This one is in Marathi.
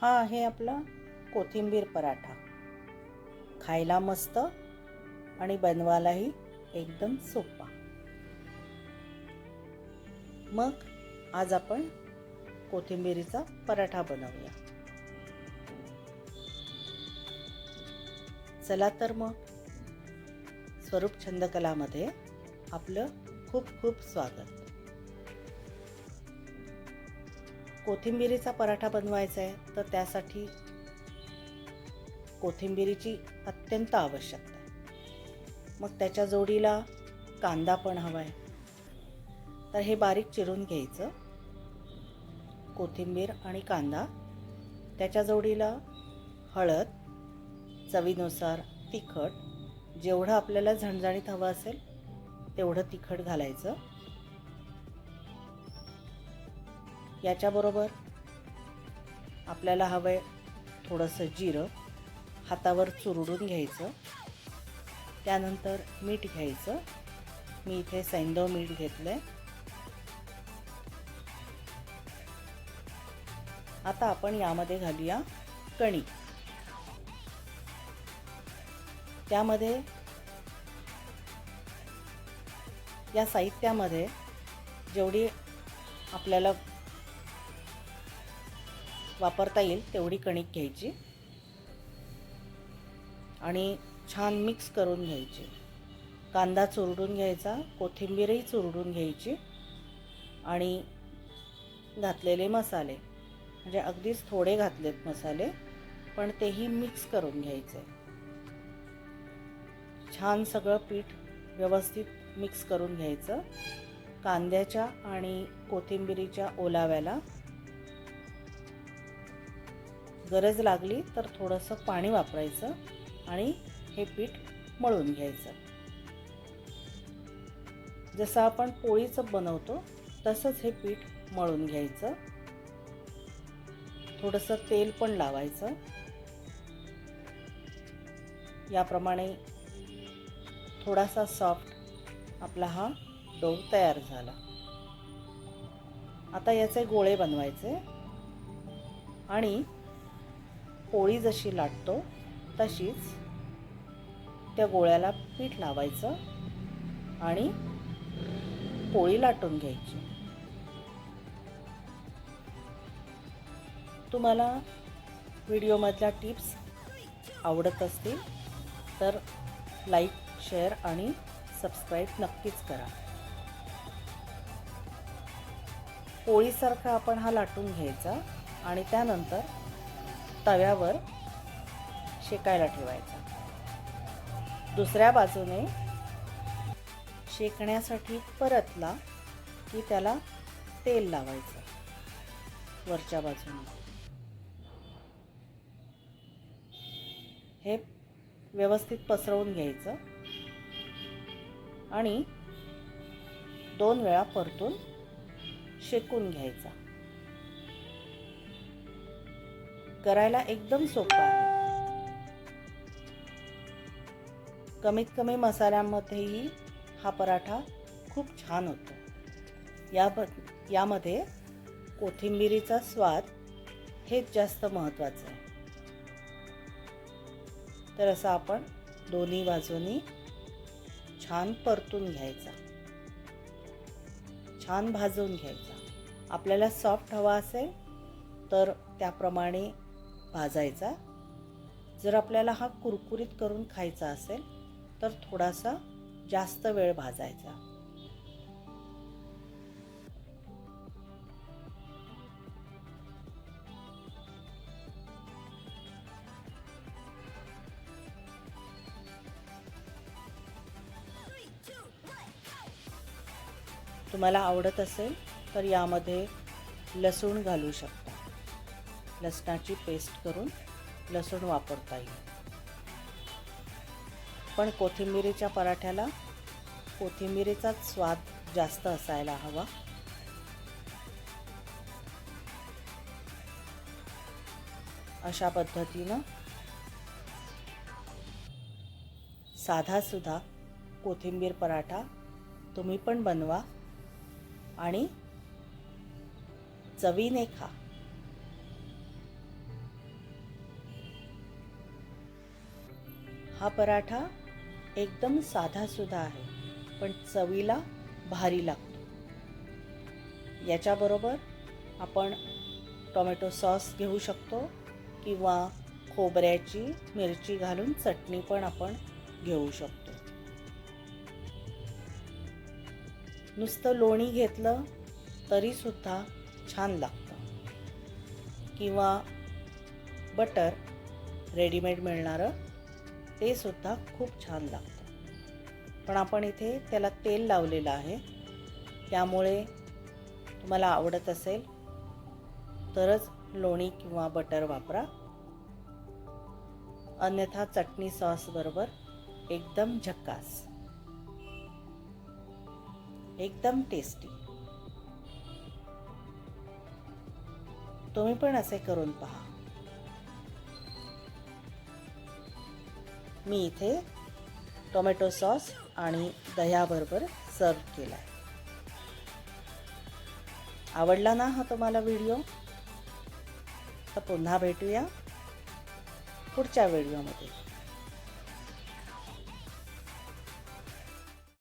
हा आहे आपला कोथिंबीर पराठा. खायला मस्त आणि बनवायलाही एकदम सोपा. मग आज आपण कोथिंबीरीचा पराठा बनवूया. चला तर मग स्वरूप छंदकलामध्ये आपलं खूप खूप स्वागत. कोथिंबिरीचा पराठा बनवायचा आहे तर त्यासाठी कोथिंबिरीची अत्यंत आवश्यकता आहे. मग त्याच्या जोडीला कांदा पण हवा आहे. तर हे बारीक चिरून घ्यायचं. कोथिंबीर आणि कांदा. त्याच्या जोडीला हळद चवीनुसार तिखट जेवढं आपल्याला झणझणीत हवं असेल तेवढं तिखट घालायचं. याच्याबरोबर आपल्याला हवं आहे थोडंसं जिरं हातावर चुरडून घ्यायचं. त्यानंतर मीठ घ्यायचं. मी इथे सैंदव मीठ घेतलं आहे आता आपण यामध्ये घालूया कणी. त्यामध्ये या साहित्यामध्ये जेवढी आपल्याला वापरता येईल तेवढी कणिक घ्यायची. आणि छान मिक्स करून घ्यायची. कांदा चुरडून घ्यायचा कोथिंबीरही चुरडून घ्यायची आणि घातलेले मसाले. म्हणजे अगदीच थोडे घातलेत मसाले पण तेही मिक्स करून घ्यायचे. छान सगळं पीठ व्यवस्थित मिक्स करून घ्यायचं. कांद्याच्या आणि कोथिंबिरीच्या ओलाव्याला गरज लागली तर थोडंसं पाणी वापरायचं आणि हे पीठ मळून घ्यायचं. जसं आपण पोळीचं बनवतो तसंच हे पीठ मळून घ्यायचं. थोडंसं तेल पण लावायचं. याप्रमाणे थोडासा सॉफ्ट आपला हा डो तयार झाला. आता याचे गोळे बनवायचे आणि पोळी जशी लाटतो तशीच त्या गोळ्याला पीठ लावायचं आणि पोळी लाटून घ्यायची. तुम्हाला व्हिडिओमधल्या टिप्स आवडत असतील तर लाईक शेअर आणि सबस्क्राईब नक्कीच करा. पोळीसारखा आपण हा लाटून घ्यायचा आणि त्यानंतर तव्यावर शेकायला ठेवायचा. दुसऱ्या बाजूने शेकण्यासाठी परतला की त्याला तेल लावायचं. वरच्या बाजूने. हे व्यवस्थित पसरवून घ्यायचं. आणि दोन वेळा परतून शेकून घ्यायचा. करायला एकदम सोपं आहे. कमीत कमी मसाल्यामध्येही हा पराठा खूप छान होतो. या यामध्ये कोथिंबिरीचा स्वाद हेच जास्त महत्त्वाचं आहे. तर असं आपण दोन्ही बाजूनी छान परतून घ्यायचा. छान भाजून घ्यायचा. आपल्याला सॉफ्ट हवा असेल तर त्याप्रमाणे भाजायचा. जर आपल्याला हा कुरकुरीत करून खायचा असेल तर थोडासा जास्त वेळ भाजायचा. तुम्हाला आवडत असेल तर यामध्ये लसूण घालू शकता. लसणाची पेस्ट करून लसूण वापरता येईल. पण कोथिंबिरीच्या पराठ्याला कोथिंबिरीचाच स्वाद जास्त असायला हवा. अशा पद्धतीनं साधासुद्धा कोथिंबीर पराठा तुम्ही पण बनवा आणि चवीने खा. हा पराठा एकदम साधासुद्धा आहे पण चवीला भारी लागतो. याच्याबरोबर आपण टोमॅटो सॉस घेऊ शकतो किंवा खोबऱ्याची मिरची घालून चटणी पण आपण घेऊ शकतो. नुसतं लोणी घेतलं तरीसुद्धा छान लागतं. किंवा बटर रेडीमेड मिळणारं ते सुद्धा खूप छान लागतं. पण आपण इथे त्याला तेल लावलेलं आहे. त्यामुळे तुम्हाला आवडत असेल तरच लोणी किंवा बटर वापरा. अन्यथा चटणी सॉस बरोबर एकदम झक्कास. एकदम टेस्टी तुम्ही पण असे करून पहा. मी इथे टोमॅटो सॉस आणि दह्याबरोबर सर्व केला आहे आवडला ना हा तुम्हाला व्हिडिओ? तर पुन्हा भेटूया पुढच्या व्हिडिओमध्ये.